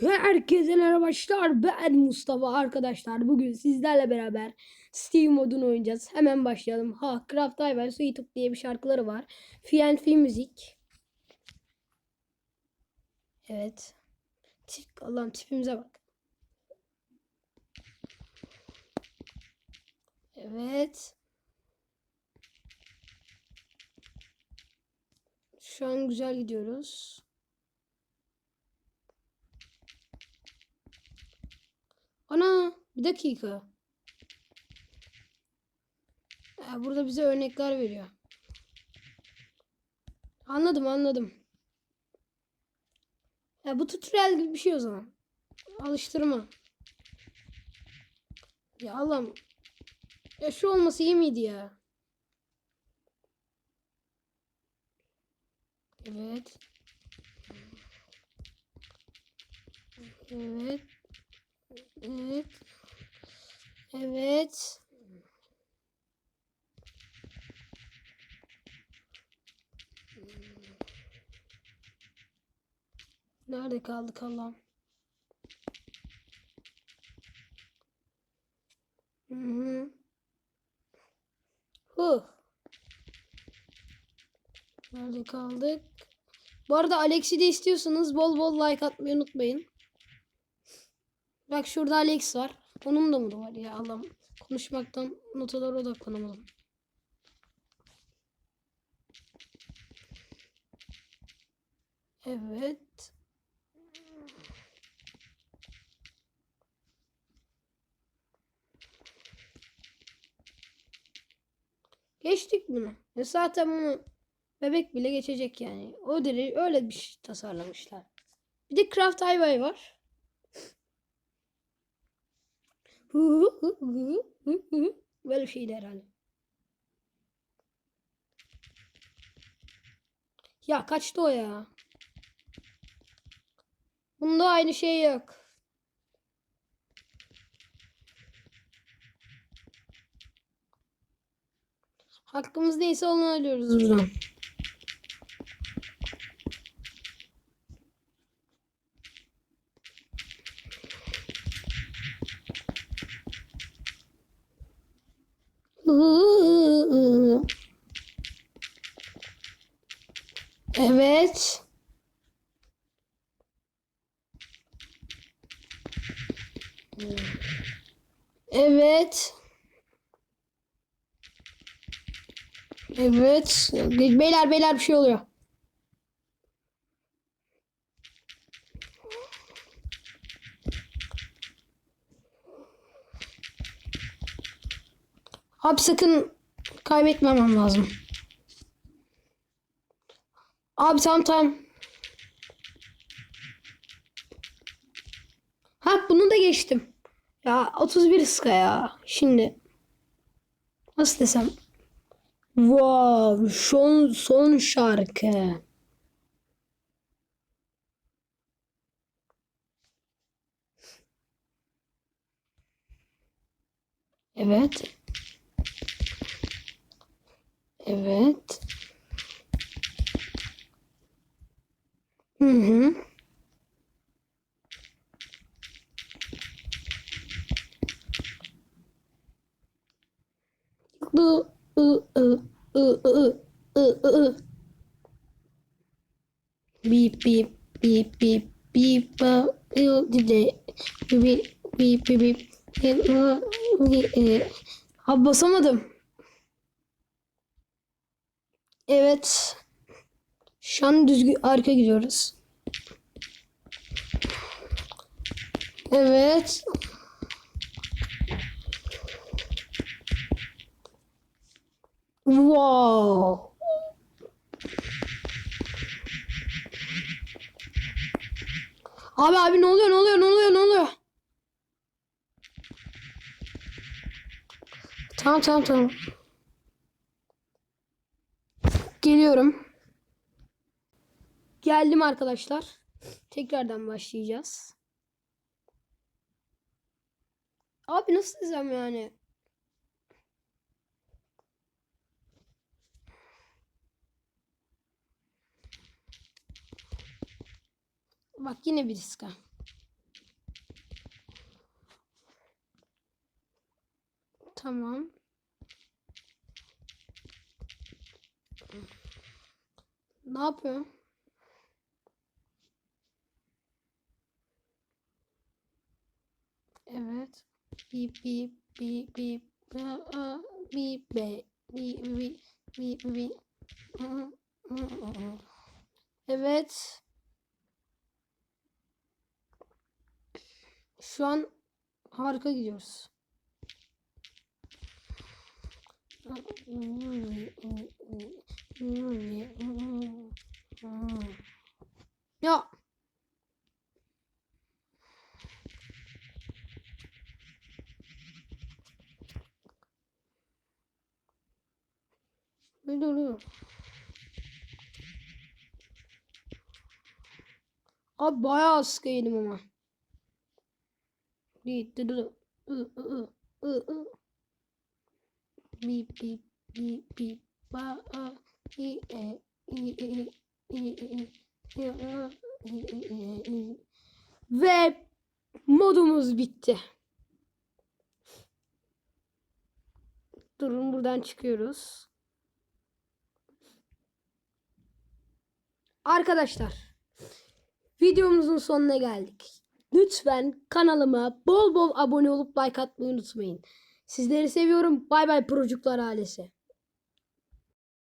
Herkese merhaba arkadaşlar. Ben Mustafa arkadaşlar. Bugün sizlerle beraber Steam modunu oynayacağız. Hemen başlayalım. Ha Craft Diver Sweet diye bir şarkıları var. FNF müzik. Evet. Tip, Allah'ım tipimize bak. Evet. Şu an güzel gidiyoruz. Ana bir dakika. Ya burada bize örnekler veriyor. Anladım anladım. Ya bu tutorial gibi bir şey o zaman. Alıştırma. Ya Allah'ım. Ya şu olması iyi miydi ya? Evet. Evet. Evet. Evet. Nerede kaldık Allah'ım? Hı hı. Huh. Nerede kaldık? Bu arada Alex'i de istiyorsanız bol bol like atmayı unutmayın. Bak şurada Alex var. Onun da mı var ya Allah'ım. Konuşmaktan notalara odaklanamadım. Evet. Geçtik bunu. E zaten bunu bebek bile geçecek yani. O deri öyle bir şey tasarlamışlar. Bir de Craft Highway var. Böyle şeyler herhalde. Ya kaçtı o ya. Bunda aynı şey yok. Hakkımız neyse onu alıyoruz buradan. Evet. Evet. Evet. Beyler beyler bir şey oluyor. Abi sakın kaybetmemem lazım. Abi tamam tamam. Ha bunu da geçtim. Ya 31 ıska ya. Şimdi nasıl desem? Wow, son son şarkı. Evet. Evet. Hı. Bu ı ı ı ı ı ı Bip bip bip bip bip ba ı dile bip bip bip bip Abi basamadım. Evet. Şu an düzgün arka gidiyoruz. Evet. Wow. Abi abi ne oluyor ne oluyor ne oluyor ne oluyor? Tamam tamam tamam. Geliyorum. Geldim arkadaşlar. Tekrardan başlayacağız. Abi nasıl diyeceğim yani? Bak yine bir diska. Tamam. Ne yapıyorum? Bip be bip bip bip bip Hı, hı, hı, hı. Evet. Şu an harika gidiyoruz. Ne oluyor? Abi bayağı sıkı yedim ama. I- ı. Bip bip bip bip ba a i e i i i i i. Ve modumuz bitti. Durun buradan çıkıyoruz. Arkadaşlar videomuzun sonuna geldik. Lütfen kanalıma bol bol abone olup like atmayı unutmayın. Sizleri seviyorum. Bay bay Procuklar ailesi.